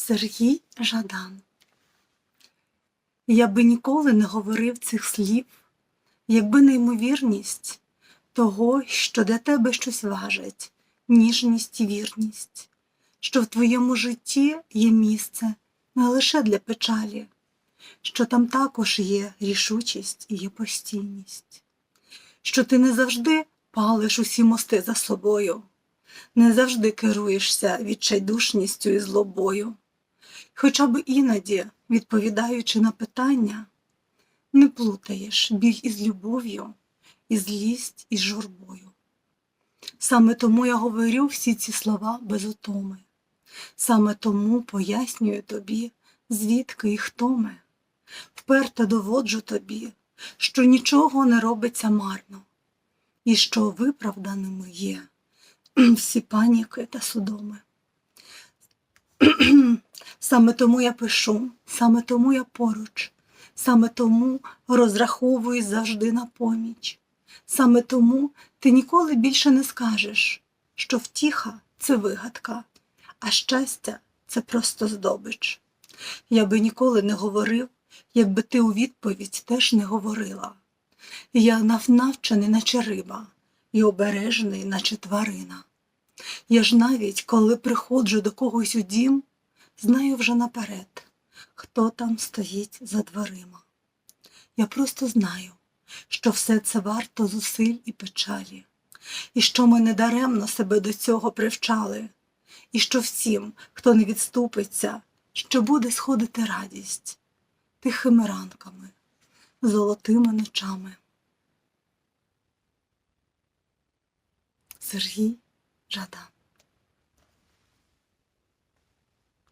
Сергій Жадан. Я би ніколи не говорив цих слів, якби не ймовірність того, що для тебе щось важить, ніжність і вірність, що в твоєму житті є місце не лише для печалі, що там також є рішучість і є постійність, що ти не завжди палиш усі мости за собою, не завжди керуєшся відчайдушністю і злобою. Хоча б іноді, відповідаючи на питання, не плутаєш біль із любов'ю, і злість із журбою. Саме тому я говорю всі ці слова без утоми, саме тому пояснюю тобі, звідки і хто ми. Вперто доводжу тобі, що нічого не робиться марно, і що виправданими є всі паніки та судоми. Саме тому я пишу, саме тому я поруч, саме тому розраховую завжди на поміч. Саме тому ти ніколи більше не скажеш, що втіха це вигадка, а щастя це просто здобич. Я би ніколи не говорив, якби ти у відповідь теж не говорила. Я навчений, наче риба, і обережний, наче тварина. Я ж навіть, коли приходжу до когось у дім, знаю вже наперед, хто там стоїть за дверима. Я просто знаю, що все це варто зусиль і печалі, і що ми недаремно себе до цього привчали, і що всім, хто не відступиться, що буде сходити радість тихими ранками, золотими ночами. Сергій Жадан